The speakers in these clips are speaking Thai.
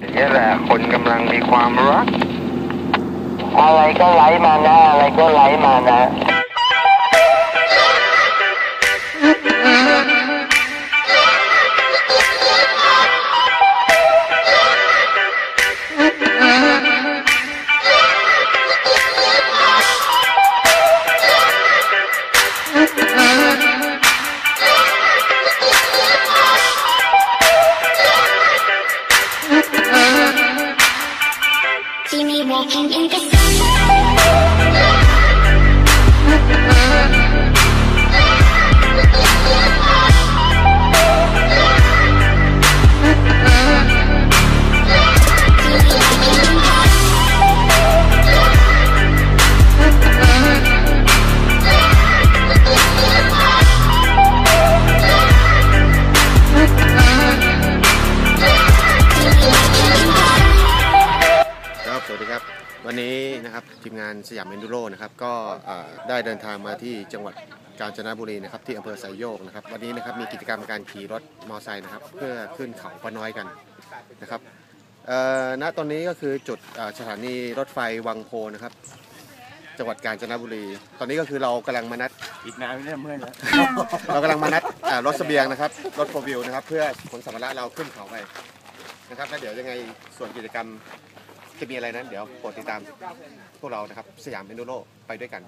อย่างนี้แหละคนกำลังมีความรัก อะไรก็ไล่มานะ อะไรก็ไล่มานะ วันนี้นะครับทีมงานสยามเอนดูโรนะครับก็เอ่อได้เดินทางมาที่จังหวัดกาญจนบุรีนะครับที่อำเภอไซโยกนะครับวันนี้นะครับมีกิจกรรมการขี่รถมอเตอร์ไซค์นะครับเพื่อขึ้นเขาปะน้อยกันนะครับเอ่อณตอนนี้ก็คือจุดเอ่อสถานีรถไฟวังโพนะครับ จังหวัดกาญจนบุรี ตอนนี้ก็คือเรากำลังมานัดอีกนานไม่ได้เมื่อยแล้วเรากำลังมานัดอ่ารถเสบียงนะครับรถโฟวิวนะครับเพื่อขนสัมภาระเราขึ้นเขาไปนะครับแล้วเดี๋ยวยังไงส่วนกิจกรรม จะมีอะไรนั้นเดี๋ยวโปรดติดตามพวกเรานะครับ สยามเอนดูโรไปด้วยกัน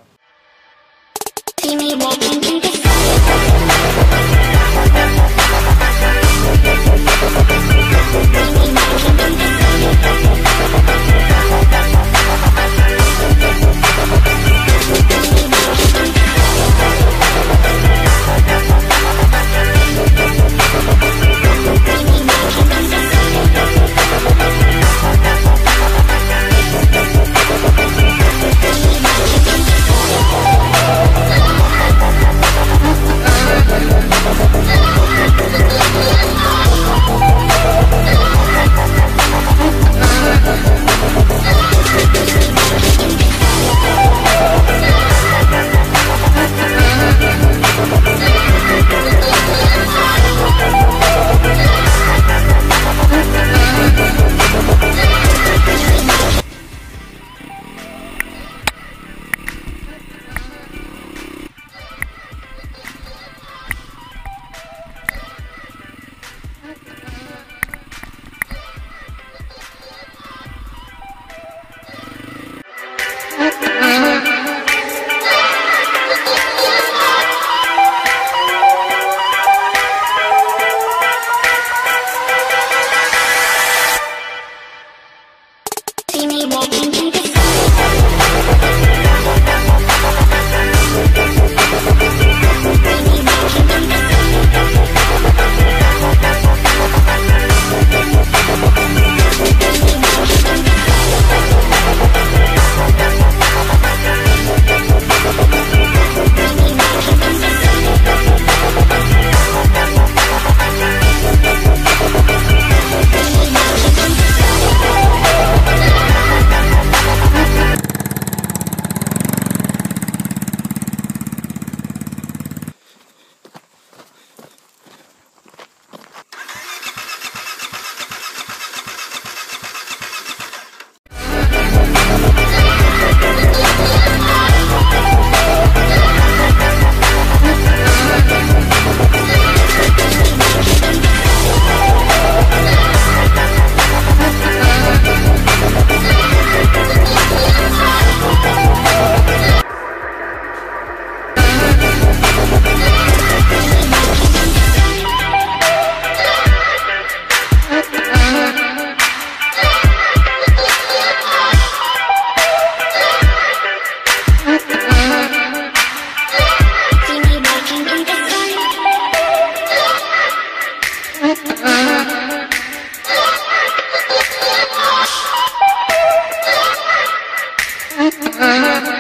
Uh-huh.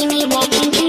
See me walking